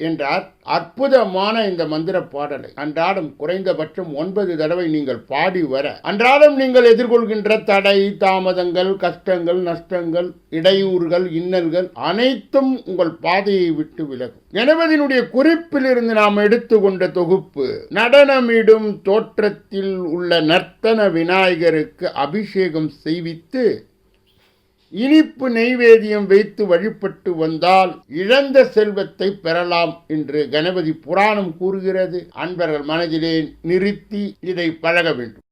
என்றார் அற்புதமான இந்த மந்திர பாடலை அன்றாடம் குறைந்தபட்சம் ஒன்பது தடவை நீங்கள் பாடி வர அன்றாடம் நீங்கள் எதிர்கொள்கின்ற தடை தாமதங்கள் கஷ்டங்கள் நஷ்டங்கள் இடையூறுகள் இன்னல்கள் அனைத்தும் உங்கள் பாதையை விட்டு விலகும். கணபதியினுடைய குறிப்பிலிருந்து நாம் எடுத்துக்கொண்ட தொகுப்பு நடனமிடும் தோற்றத்தில் உள்ள நர்த்தன விநாயகருக்கு அபிஷேகம் செய்வித்து இனிப்பு நெய்வேதியம் வைத்து வழிபட்டு வந்தால் இழந்த செல்வத்தை பெறலாம் என்று கணபதி புராணம் கூறுகிறது. அன்பர்கள் மனதிலே நிறுத்தி இதை பழக வேண்டும்.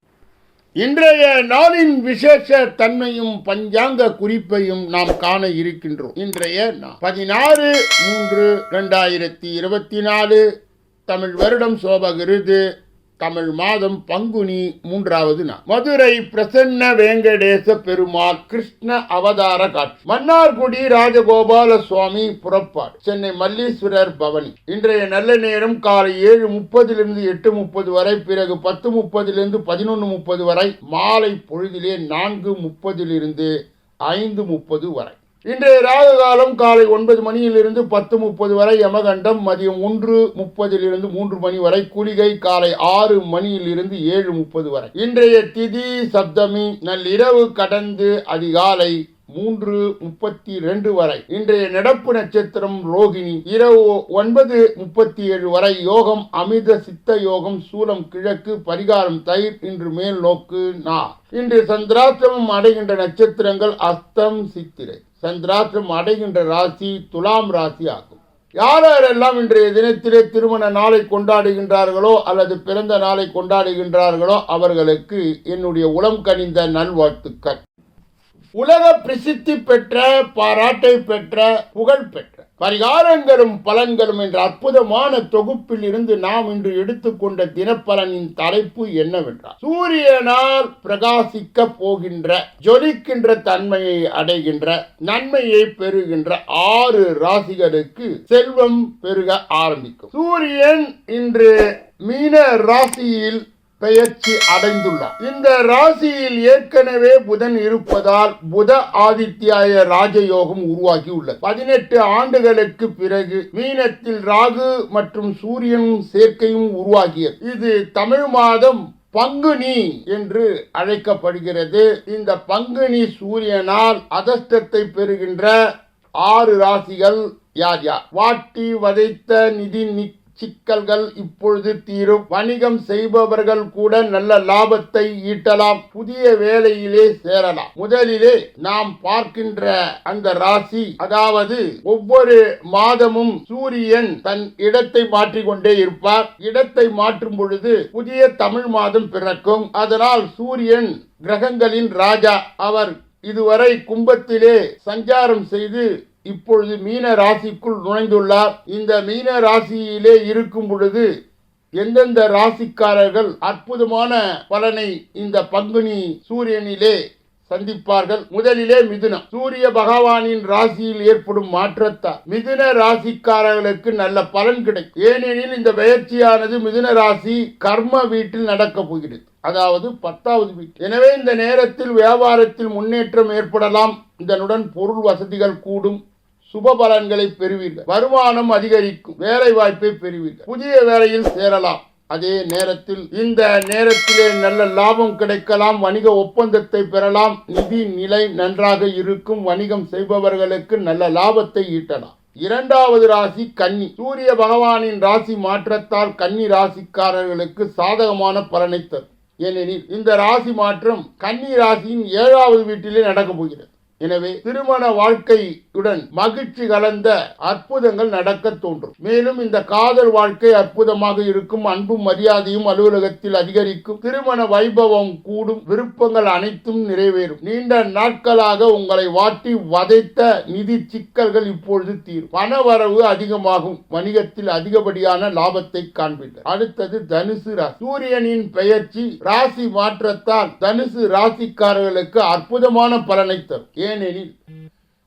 இன்றைய நாளின் விசேஷ தன்மையும் பஞ்சாங்க குறிப்பையும் நாம் காண இருக்கின்றோம். இன்றைய பதினாறு மூன்று இரண்டாயிரத்தி இருபத்தி நாலு தமிழ் வருடம் சோபகிருது. தமிழ் மாதம் பங்குனி மூன்றாவது நாள். மதுரை பிரசன்ன வேங்கடேச பெருமாள் கிருஷ்ண அவதார காட்சி. மன்னார்குடி ராஜகோபால சுவாமி புறப்பாடு. சென்னை மல்லீஸ்வரர் பவனி. இன்றைய நல்ல நேரம் காலை ஏழு முப்பதிலிருந்து எட்டு முப்பது வரை பிறகு பத்து முப்பதிலிருந்து பதினொன்று முப்பது வரை மாலை பொழுதிலே நான்கு முப்பதிலிருந்து ஐந்து முப்பது வரை. இன்றைய ராகு காலம் காலை ஒன்பது மணியிலிருந்து பத்து முப்பது வரை யமகண்டம் மதியம் ஒன்று முப்பதிலிருந்து மூன்று மணி வரை குளிகை காலை ஆறு மணியிலிருந்து ஏழு முப்பது வரை. இன்றைய திதி சப்தமி நள்ளிரவு கடந்து அதிகாலை மூன்று முப்பத்தி ரெண்டு வரை. இன்றைய நடப்பு நட்சத்திரம் ரோகிணி. இரவு ஒன்பது முப்பத்தி ஏழு வரை யோகம் அமிர்த சித்த யோகம் சூலம் கிழக்கு பரிகாரம் தயிர் இன்று மேல் நோக்கு நா இன்று சந்திராசிரமம் அடைகின்ற நட்சத்திரங்கள் அஸ்தம் சித்திரை. சந்திராசிரமம் அடைகின்ற ராசி துலாம் ராசி ஆகும். யார் யாரெல்லாம் இன்றைய தினத்திலே திருமண நாளை கொண்டாடுகின்றார்களோ அல்லது பிறந்த நாளை கொண்டாடுகின்றார்களோ அவர்களுக்கு என்னுடைய உளம் கனிந்த நல்வாழ்த்துக்கள். உலக பிரசித்தி பெற்ற பாராட்டை பெற்ற புகழ் பெற்ற பரிகாரங்களும் பலன்களும் என்ற அற்புதமான தொகுப்பில் இருந்து நாம் இன்று எடுத்துக்கொண்ட தினப்பலனின் தலைப்பு என்னவென்றால் சூரியனால் பிரகாசிக்க போகின்ற ஜொலிக்கின்ற தன்மையை அடைகின்ற நன்மையை பெறுகின்ற ஆறு ராசிகளுக்கு செல்வம் பெருக ஆரம்பிக்கும். சூரியன் இன்று மீன ராசியில் பெயர்ச்சி அடைந்துள்ளார். இந்த ராசியில் ஏற்கனவே புதன் இருப்பதால் புத ஆதித்யாய ராஜயோகம் உருவாகி உள்ளது பதினெட்டு ஆண்டுகளுக்கு பிறகு மீனத்தில் ராகு மற்றும் சூரியன் சேர்க்கையும் உருவாகியது. இது தமிழ் மாதம் பங்குனி என்று அழைக்கப்படுகிறது. இந்த பங்குனி சூரியனால் அதஷ்டத்தை பெறுகின்ற ஆறு ராசிகள் யார் யார்? வாட்டி வதைத்த நிதி நிக் சிக்கல்கள் இப்பொழுது தீரும். வணிகம் செய்பவர்கள் கூட நல்ல லாபத்தை ஈட்டலாம். புதிய வேலையிலே சேரலாம். முதலிலே நாம் பார்க்கின்ற அந்த ராசி அதாவது ஒவ்வொரு மாதமும் சூரியன் தன் இடத்தை மாற்றிக்கொண்டே இருப்பார். இடத்தை மாற்றும் பொழுது புதிய தமிழ் மாதம் பிறக்கும். அதனால் சூரியன் கிரகங்களின் ராஜா. அவர் இதுவரை கும்பத்திலே சஞ்சாரம் செய்து இப்பொழுது மீன ராசிக்குள் நுழைந்துள்ளார். இந்த மீன ராசியிலே இருக்கும் பொழுது எந்தெந்த ராசிக்காரர்கள் அற்புதமான பலனை இந்த பங்குனி சூரியனிலே சந்திப்பார்கள்? முதலிலே மிதுனம். சூரிய பகவானின் ராசியில் ஏற்படும் மாற்றத்தால் மிதுன ராசிக்காரர்களுக்கு நல்ல பலன் கிடைக்கும். ஏனெனில் இந்த பயிற்சியானது மிதுன ராசி கர்ம வீட்டில் நடக்கப் போகிறது. அதாவது பத்தாவது வீட்டு எனவே இந்த நேரத்தில் வியாபாரத்தில் முன்னேற்றம் ஏற்படலாம். இதனுடன் பொருள் வசதிகள் கூடும். சுப பலன்களை பெறுவீர்கள். வருமானம் அதிகரிக்கும். வேலை வாய்ப்பை பெறுவீர்கள். புதிய வேலையில் சேரலாம். அதே நேரத்தில் இந்த நேரத்திலே நல்ல லாபம் கிடைக்கலாம். வணிக ஒப்பந்தத்தை பெறலாம். நிதி நிலை நன்றாக இருக்கும். வணிகம் செய்பவர்களுக்கு நல்ல லாபத்தை ஈட்டலாம். இரண்டாவது ராசி கன்னி. சூரிய பகவானின் ராசி மாற்றத்தால் கன்னி ராசிக்காரர்களுக்கு சாதகமான பலனை தரும். ஏனெனில் இந்த ராசி மாற்றம் கன்னி ராசியின் ஏழாவது வீட்டிலே நடக்கப் போகிறது. எனவே திருமண வாழ்க்கை வாழ்க்கையுடன் மகிழ்ச்சி கலந்த அற்புதங்கள் நடக்க தோன்றும். மேலும் இந்த காதல் வாழ்க்கை அற்புதமாக இருக்கும் அன்பும் மரியாதையும் அலுவலகத்தில் அதிகரிக்கும். திருமண வைபவம் கூடும் விருப்பங்கள் அனைத்தும் நிறைவேறும். நீண்ட நாட்களாக உங்களை வாட்டி வதைத்த நிதி சிக்கல்கள் இப்பொழுது தீரும். பணவரவு அதிகமாகும் வணிகத்தில் அதிகப்படியான லாபத்தை காண்பீர்கள். அடுத்தது தனுசு ராசி. சூரியனின் பெயர்ச்சி ராசி மாற்றத்தால் தனுசு ராசிக்காரர்களுக்கு அற்புதமான பலனை தரும். ஏனெனில்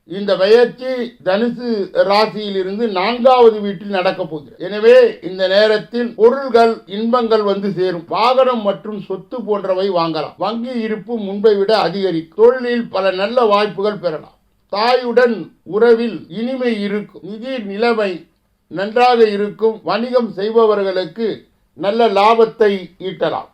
இந்த பெயர்ச்சி தனுசு ராசியில் இருந்து நான்காவது வீட்டில் நடக்க போகிறது. எனவே இந்த நேரத்தில் பொருள்கள் இன்பங்கள் வந்து சேரும். வாகனம் மற்றும் சொத்து போன்றவை வாங்கலாம். வங்கி இருப்பு முன்பை விட அதிகரிக்கும் தொழிலில் பல நல்ல வாய்ப்புகள் பெறலாம். தாயுடன் உறவில் இனிமை இருக்கும். நிதி நிலைமை நன்றாக இருக்கும். வணிகம் செய்பவர்களுக்கு நல்ல லாபத்தை ஈட்டலாம்.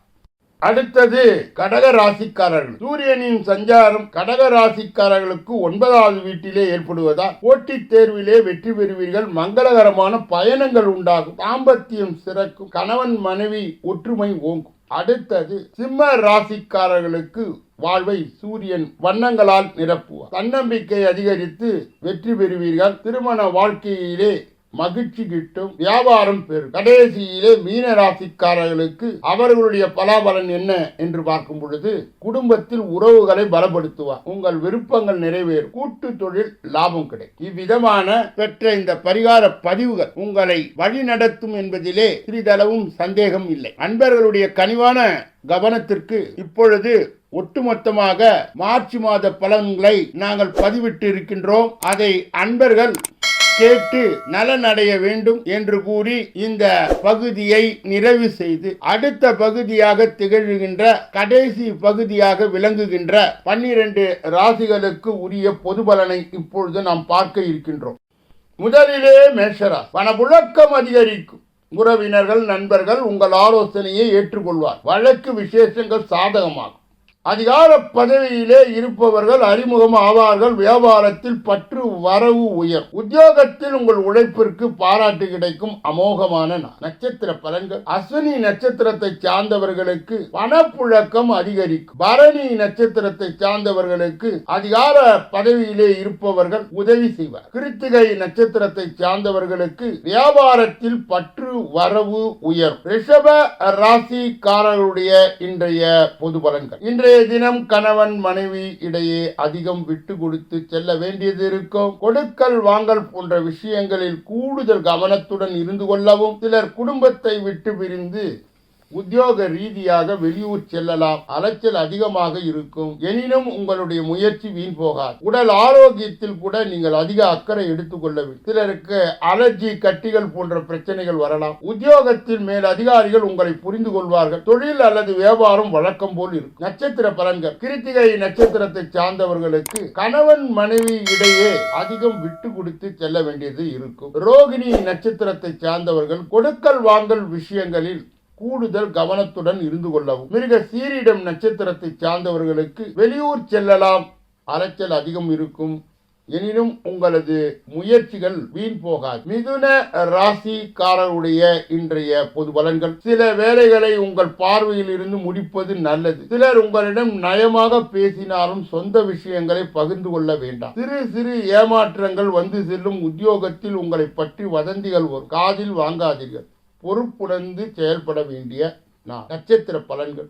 அடுத்தது கடக ராசிக்காரர்கள். சூரியனின் சஞ்சாரம் கடக ராசிக்காரர்களுக்கு ஒன்பதாவது வீட்டிலே ஏற்படுவதால் போட்டித் தேர்விலே வெற்றி பெறுவீர்கள். மங்களகரமான பயணங்கள் உண்டாகும். தாம்பத்தியம் சிறக்கும். கணவன் மனைவி ஒற்றுமை ஓங்கும். அடுத்தது சிம்ம ராசிக்காரர்களுக்கு வாழ்வை சூரியன் வண்ணங்களால் நிரப்புவார். தன்னம்பிக்கை அதிகரித்து வெற்றி பெறுவீர்கள். திருமண வாழ்க்கையிலே மகிழ்ச்சி கிட்டும் வியாபாரம் பெறும் கடைசியிலே மீன ராசிக்காரர்களுக்கு அவர்களுடைய பலாபலன் என்ன என்று பார்க்கும் பொழுது குடும்பத்தில் உறவுகளை பலப்படுத்துவார். உங்கள் விருப்பங்கள் நிறைவேறும் கூட்டு தொழில் லாபம் கிடைக்கும். இவ்விதமான பெற்ற இந்த பரிகார பதிவுகள் உங்களை வழிநடத்தும் என்பதிலே சிறிதளவும் சந்தேகம் இல்லை. அன்பர்களுடைய கனிவான கவனத்திற்கு இப்பொழுது ஒட்டுமொத்தமாக மார்ச் மாத பலன்களை நாங்கள் பதிவிட்டு இருக்கின்றோம் அதை அன்பர்கள் கேட்டு நலனடைய வேண்டும் என்று கூறி இந்த பகுதியை நிறைவு செய்து அடுத்த பகுதியாக திகழ்கின்ற கடைசி பகுதியாக விளங்குகின்ற பன்னிரண்டு ராசிகளுக்கு உரிய பொது பலனை இப்பொழுது நாம் பார்க்க இருக்கின்றோம். முதலிலே மேஷரா பணப்புழக்கம் அதிகரிக்கும். உறவினர்கள் நண்பர்கள் உங்கள் ஆலோசனையை ஏற்றுக்கொள்வார். வழக்கு விசேஷங்கள் சாதகமாகும். அதிகார பதவியிலே இருப்பவர்கள் அறிமுகம் ஆவார்கள் வியாபாரத்தில் பற்று வரவு உயர். உத்தியோகத்தில் உங்கள் உழைப்பிற்கு பாராட்டு கிடைக்கும். அமோகமான நட்சத்திர பலன்கள். அஸ்வினி நட்சத்திரத்தை சார்ந்தவர்களுக்கு பணப்புழக்கம் அதிகரிக்கும். பரணி நட்சத்திரத்தை சார்ந்தவர்களுக்கு அதிகார பதவியிலே இருப்பவர்கள் உதவி செய்வார். கிருத்திகை நட்சத்திரத்தை சார்ந்தவர்களுக்கு வியாபாரத்தில் பற்று வரவு உயர். ரிஷப ராசிக்காரர்களுடைய இன்றைய பொது பலன்கள். இன்றைய தினம் கணவன் மனைவி இடையே அதிகம் விட்டு கொடுத்து செல்ல வேண்டியது இருக்கும். கொடுக்கல் வாங்கல் போன்ற விஷயங்களில் கூடுதல் கவனத்துடன் இருந்து கொள்ளவும் சிலர் குடும்பத்தை விட்டு பிரிந்து உத்தியோக ரீதியாக வெளியூர் செல்லலாம். அலைச்சல் அதிகமாக இருக்கும். எனினும் உங்களுடைய முயற்சி வீண் போகாது. உடல் ஆரோக்கியத்தில் கூட நீங்கள் அதிக அக்கறை எடுத்துக்கொள்ள வேண்டும். சிலருக்கு அலர்ஜி கட்டிகள் போன்ற பிரச்சனைகள் வரலாம். உத்தியோகத்தில் மேல் அதிகாரிகள் உங்களை புரிந்து கொள்வார்கள். தொழில் அல்லது வியாபாரம் வழக்கம் போல் இருக்கும். நட்சத்திர பலன்கள். கிருத்திகை நட்சத்திரத்தை சார்ந்தவர்களுக்கு கணவன் மனைவி இடையே அதிகம் விட்டு கொடுத்து செல்ல வேண்டியது இருக்கும். ரோகிணி நட்சத்திரத்தை சார்ந்தவர்கள் கொடுக்கல் வாங்கல் விஷயங்களில் கூடுதல் கவனத்துடன் இருந்து கொள்ளவும். மிருக சீரிடம் நட்சத்திரத்தை சார்ந்தவர்களுக்கு வெளியூர் செல்லலாம். அலைச்சல் அதிகம் இருக்கும். எனினும் உங்களது முயற்சிகள் வீண் போகாது. மிதுன ராசிக்காரருடைய இன்றைய பொது பலன்கள். சில வேலைகளை உங்கள் பார்வையில் இருந்து முடிப்பது நல்லது. சிலர் உங்களிடம் நயமாக பேசினாலும் சொந்த விஷயங்களை பகிர்ந்து கொள்ள வேண்டாம். சிறு சிறு ஏமாற்றங்கள் வந்து செல்லும் உத்தியோகத்தில் உங்களை பற்றி வதந்திகள் வரும். காதில் வாங்காதீர்கள். பொறுப்புணர்ந்து செயல்பட வேண்டிய நான் நட்சத்திர பலன்கள்.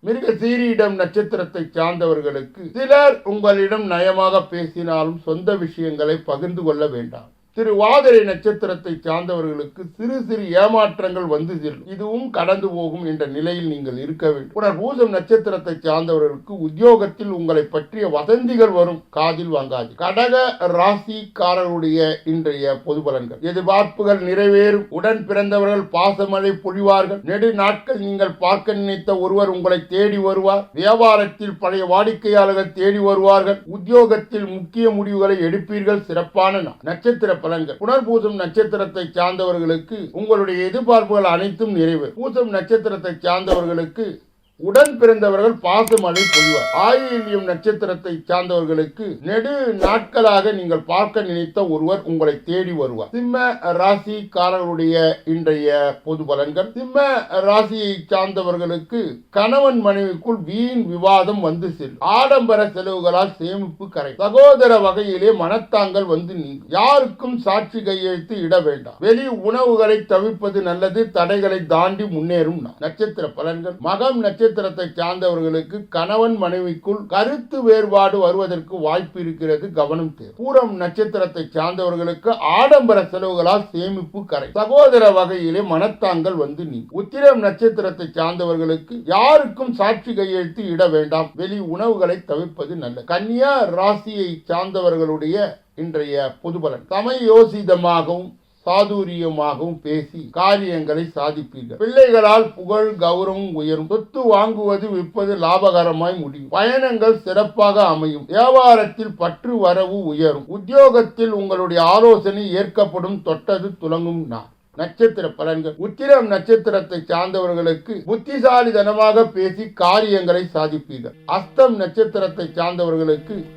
மிருக சீரியிடம் நட்சத்திரத்தை சார்ந்தவர்களுக்கு சிலர் உங்களிடம் நயமாக பேசினாலும் சொந்த விஷயங்களை பகிர்ந்து கொள்ள வேண்டாம். திருவாதிரை நட்சத்திரத்தை சார்ந்தவர்களுக்கு சிறு சிறு ஏமாற்றங்கள் வந்து செல்லும். இதுவும் கடந்து போகும் என்ற நிலையில் நீங்கள் இருக்க வேண்டும். உடல் பூசம் நட்சத்திரத்தை சார்ந்தவர்களுக்கு உத்தியோகத்தில் உங்களை பற்றிய வதந்திகள் வரும். காதில் வாங்காது. கடக ராசிக்காரருடைய இன்றைய பொது பலன்கள். எதிர்பார்ப்புகள் நிறைவேறும். உடன் பிறந்தவர்கள் பாசமழை பொழிவார்கள். நெடு நாட்கள் நீங்கள் பார்க்க நினைத்த ஒருவர் உங்களை தேடி வருவார். வியாபாரத்தில் பழைய வாடிக்கையாளர்கள் தேடி வருவார்கள். உத்தியோகத்தில் முக்கிய முடிவுகளை எடுப்பீர்கள். சிறப்பான நட்சத்திர பலன்கள். புனர்பூசம் நட்சத்திரத்தை சார்ந்தவர்களுக்கு உங்களுடைய எதிர்பார்ப்புகள் அனைத்தும் நிறைவு. பூசம் நட்சத்திரத்தை சார்ந்தவர்களுக்கு உடன் பிறந்தவர்கள் பாசமழை பொழிவார். ஆயில்யம் நட்சத்திரத்தை சார்ந்தவர்களுக்கு நெடு நாட்களாக நீங்கள் பார்க்க நினைத்த ஒருவர் உங்களை தேடி வருவார். சிம்ம ராசிக்காரர்களுடைய இன்றைய பொது பலன்கள். சிம்ம ராசியை சார்ந்தவர்களுக்கு கணவன் மனைவிக்குள் வீண் விவாதம் வந்து செல்லும். ஆடம்பர செலவுகளால் சேமிப்பு கரை. சகோதர வகையிலே மனத்தாங்கள் வந்து நீங்கும். யாருக்கும் சாட்சி கையெழுத்து இட வேண்டாம். வெளி உணவுகளை தவிர்ப்பது நல்லது. தடைகளை தாண்டி முன்னேறும் நட்சத்திர பலன்கள். மகம் நட்சத்திரத்தை சார்ந்தவர்களுக்கு கணவன் மனைவிக்குள் கருத்து வேறுபாடு வருவதற்கு வாய்ப்பு இருக்கிறது கவனம் தேவை. பூரம் நட்சத்திரத்தை சார்ந்தவர்களுக்கு ஆடம்பர செலவுகளால் சேமிப்பு கரை. சகோதர வகையிலே மனத்தாங்கள் வந்து நீ உத்திரம் நட்சத்திரத்தை சார்ந்தவர்களுக்கு யாருக்கும் சாட்சி கையெழுத்து இட வேண்டாம். வெளி உணவுகளை தவிர்ப்பது நல்ல கன்னியா ராசியை சார்ந்தவர்களுடைய இன்றைய பொதுபலன் சமயோசிதமாகவும் சாதுரியமாகவும் பேசி காரியங்களை சாதிப்பீர்கள். பிள்ளைகளால் புகழ் கௌரவம் உயரும். சொத்து வாங்குவது விற்பது லாபகரமாய் முடியும். பயணங்கள் சிறப்பாக அமையும். வியாபாரத்தில் பற்று வரவு உயரும். உத்தியோகத்தில் உங்களுடைய ஆலோசனை ஏற்கப்படும். தொட்டது துலங்கும் நான் நட்சத்திர பலன்கள். உத்திரம் நட்சத்திரத்தை சார்ந்தவர்களுக்கு புத்திசாலிதனமாக பேசி காரியங்களை சாதிப்பீர்கள். அஸ்தம் நட்சத்திரத்தை சார்ந்தவர்களுக்கு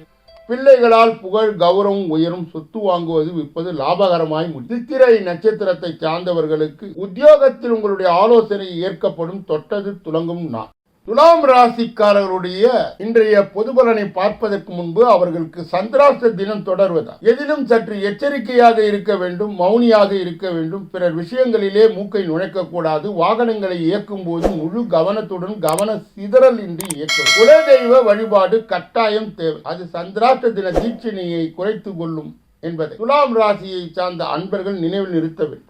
பிள்ளைகளால் புகழ் கௌரவம் உயரும் சொத்து வாங்குவது விற்பது லாபகரமாய் முடியும். சித்திரை நட்சத்திரத்தை சார்ந்தவர்களுக்கு உத்தியோகத்தில் உங்களுடைய ஆலோசனை ஏற்கப்படும் தொட்டது துலங்கும் நான் துலாம் ராசிக்காரர்களுடைய இன்றைய பொது பலனை பார்ப்பதற்கு முன்பு அவர்களுக்கு சந்திராஷ்ட தினம் தொடர்வதா? எதிலும் சற்று எச்சரிக்கையாக இருக்க வேண்டும் மௌனியாக இருக்க வேண்டும். பிறர் விஷயங்களிலே மூக்கை நுழைக்க கூடாது வாகனங்களை இயக்கும் போது முழு கவனத்துடன் கவன சிதறல் இன்றி இயக்கும். குலதெய்வ வழிபாடு கட்டாயம் தேவை. அது சந்திராஷ்ட தின தீட்சணையை குறைத்து கொள்ளும் என்பதை. துலாம் ராசியை சார்ந்த அன்பர்கள் நினைவில் நிறுத்த வேண்டும்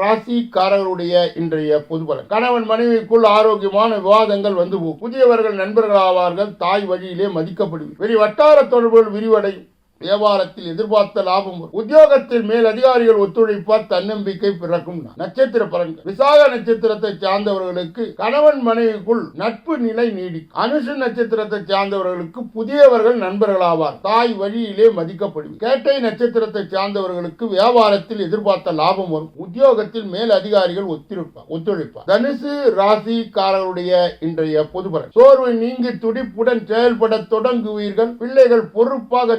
ராசிக்காரர்களுடைய இன்றைய பொதுபலன். கணவன் மனைவிக்குள் ஆரோக்கியமான விவாதங்கள் வந்து புதியவர்கள் நண்பர்கள் ஆவார்கள் தாய் வழியிலே மதிக்கப்படுவார் வெளி வட்டார தொடர்புகள் விரிவடையும். வியாபாரத்தில் எதிர்பார்த்த லாபம் வரும். உத்தியோகத்தில் மேல் அதிகாரிகள் ஒத்துழைப்பார் தன்னம்பிக்கை பிறக்கும். நட்சத்திர பலன்கள். விசாக நட்சத்திரத்தை சார்ந்தவர்களுக்கு கணவன் மனைவிக்குள் நட்பு நிலை நீடிக்கும். அனுஷ நட்சத்திரத்தை சார்ந்தவர்களுக்கு புதியவர்கள் நண்பர்களாவார். தாய் வழியிலே மதிக்கப்படும் கேட்டை நட்சத்திரத்தை சார்ந்தவர்களுக்கு வியாபாரத்தில் எதிர்பார்த்த லாபம் வரும். உத்தியோகத்தில் மேல் அதிகாரிகள் ஒத்திருப்பார் ஒத்துழைப்பார். தனுசு ராசிக்காரர்களுடைய இன்றைய பொதுபலன். சோர்வு நீங்கி துடிப்புடன் செயல்பட தொடங்குவீர்கள். பிள்ளைகள் பொறுப்பாக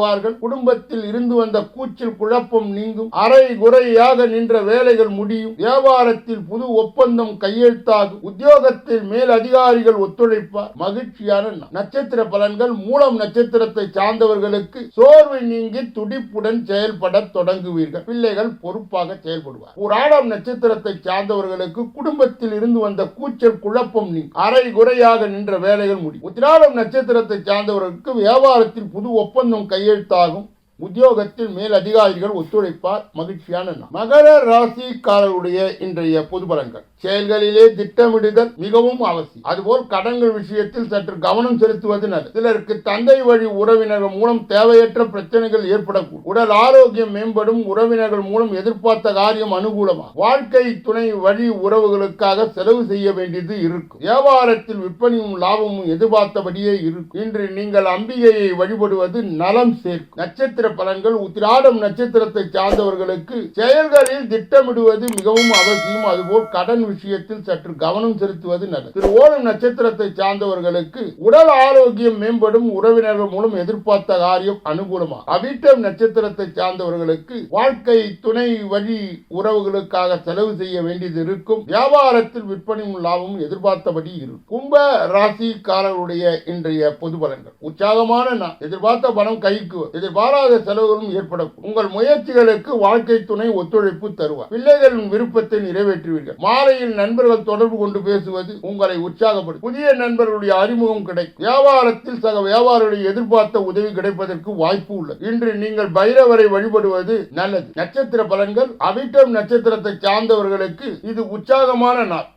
செயல்படுவார்கள் குடும்பத்தில் இருந்து வந்த கூச்சல் குழப்பம் நீங்கும் அரை குறையாக நின்ற வேலைகள் முடியும் வியாபாரத்தில் புது ஒப்பந்தம் கையெழுத்தாகும் உத்தியோகத்தில் மேல் அதிகாரிகள் ஒத்துழைப்பார் மகிழ்ச்சியான நட்சத்திர பலன்கள் மூலம் நட்சத்திரத்தை சார்ந்தவர்களுக்கு சோர்வை நீங்கி துடிப்புடன் செயல்பட தொடங்குவீர்கள். பிள்ளைகள் பொறுப்பாக செயல்படுவார். புராணம் நட்சத்திரத்தை சார்ந்தவர்களுக்கு குடும்பத்தில் இருந்து வந்த கூச்சல் குழப்பம் நீங்கும் அரை குறையாக நின்ற வேலைகள் முடியும். உத்திராடம் நட்சத்திரத்தை சார்ந்தவர்களுக்கு வியாபாரத்தில் புது ஒப்பந்தம் கையெழுத்தாகும். உத்தியோகத்தில் மேல் அதிகாரிகள் ஒத்துழைப்பார். மகிழ்ச்சியான மகர ராசிக்காரருடைய இன்றைய பொது பலன்கள் செயல்களிலே திட்டமிடுதல் மிகவும் அவசியம். அதுபோல் கடன்கள் விஷயத்தில் சற்று கவனம் செலுத்துவது நல்லது சிலருக்கு தந்தை வழி உறவினர்கள் மூலம் தேவையற்ற பிரச்சனைகள் ஏற்படக்கூடும். உடல் ஆரோக்கியம் மேம்படும் உறவினர்கள் மூலம் எதிர்பார்த்த காரியம் அனுகூலமாகும். வாழ்க்கை துணை வழி உறவுகளுக்காக செலவு செய்ய வேண்டியது இருக்கும். வியாபாரத்தில் விற்பனையும் லாபமும் எதிர்பார்த்தபடியே இருக்கும். இன்று நீங்கள் அம்பிகையை வழிபடுவது நலம் சேர்க்கும். நட்சத்திர பலன்கள் உத்திராடம் நட்சத்திரத்தை சார்ந்தவர்களுக்கு செயல்களில் திட்டமிடுவது மிகவும் அவசியம். அதுபோல் கடன் விஷயத்தில் சற்று கவனம் செலுத்துவது நல்லது. திரு ஓணம் நட்சத்திரத்தை சார்ந்தவர்களுக்கு உடல் ஆரோக்கியம் மேம்படும் உறவினர்கள் மூலம் எதிர்பார்த்த காரியம் அனுகூலமாக அவிட்டம் நட்சத்திரத்தை சார்ந்தவர்களுக்கு வாழ்க்கை துணை வழி உறவுகளுக்காக செலவு செய்ய வேண்டியது இருக்கும். வியாபாரத்தில் விற்பனையும் லாபமும் எதிர்பார்த்தபடி இருக்கும். கும்ப ராசிக்காரருடைய இன்றைய பொது பலன்கள். உற்சாகமான நான் எதிர்பார்த்த பணம் கைக்கு எதிர்பாராத செலவுகளும் ஏற்படும் உங்கள் முயற்சிகளுக்கு வாழ்க்கை துணை ஒத்துழைப்பு தருவார். பிள்ளைகளின் விருப்பத்தை நிறைவேற்றுவீர்கள். மாலையில் நண்பர்கள் தொடர்பு கொண்டு பேசுவது உங்களை உற்சாகப்படும் புதிய நண்பர்களுடைய அறிமுகம் கிடைக்கும். வியாபாரத்தில் சக வியாபாரிகளை எதிர்பார்த்த உதவி கிடைப்பதற்கு வாய்ப்பு உள்ளது. இன்று நீங்கள் பைரவரை வழிபடுவது நல்லது. நட்சத்திர பலன்கள் அவிட்டம் நட்சத்திரத்தை சார்ந்தவர்களுக்கு இது உற்சாகமான நாள்.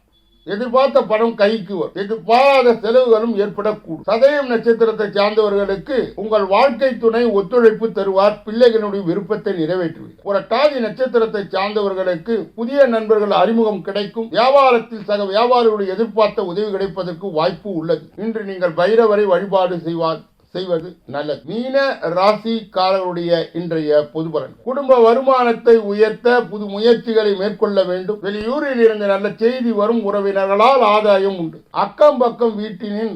எதிர்பார்த்த பணம் கைக்கு வரும் எதிர்பாராத செலவுகளும் ஏற்படக்கூடும். சதயம் நட்சத்திரத்தை சார்ந்தவர்களுக்கு உங்கள் வாழ்க்கை துணை ஒத்துழைப்பு தருவார். பிள்ளைகளுடைய விருப்பத்தை நிறைவேற்றுவீர். ஒரு டாதி நட்சத்திரத்தை சார்ந்தவர்களுக்கு புதிய நண்பர்கள் அறிமுகம் கிடைக்கும். வியாபாரத்தில் சக வியாபாரிகளுடைய எதிர்பார்த்த உதவி கிடைப்பதற்கு வாய்ப்பு உள்ளது. இன்று நீங்கள் பைரவரை வழிபாடு செய்வார். செய்வது நல்லது. மீன ராசிக்காரர்களுடைய இன்றைய பொது பலன் குடும்ப வருமானத்தை உயர்த்த புது முயற்சிகளை மேற்கொள்ள வேண்டும். வெளியூரில் இருந்து நல்ல செய்தி வரும் உறவினர்களால் ஆதாயம் உண்டு. அக்கம் பக்கம் வீட்டினின்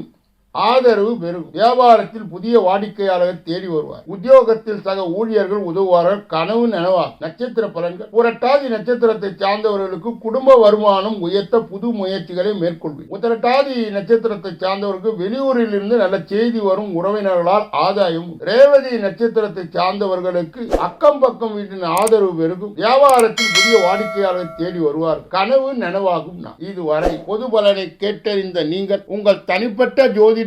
ஆதரவு பெறும். வியாபாரத்தில் புதிய வாடிக்கையாளர்கள் தேடி வருவார். உத்தியோகத்தில் சக ஊழியர்கள் உதவுவார்கள். கனவு நனவா? நட்சத்திர பலன்கள். புரட்டாதி நட்சத்திரத்தை சார்ந்தவர்களுக்கு குடும்ப வருமானம் உயர்த்த புது முயற்சிகளை மேற்கொள்வீர். உத்தரட்டாதி நட்சத்திரத்தை சார்ந்தவர்களுக்கு வெளியூரில் இருந்து நல்ல செய்தி வரும் உறவினர்களால் ஆதாயம் ரேவதி நட்சத்திரத்தை சார்ந்தவர்களுக்கு அக்கம் பக்கம் வீட்டின் ஆதரவு பெருகும். வியாபாரத்தில் புதிய வாடிக்கையாளர்கள் தேடி வருவார். கனவு நனவாகும் நான். இதுவரை பொது பலனை கேட்டறிந்த நீங்கள் உங்கள் தனிப்பட்ட ஜோதிட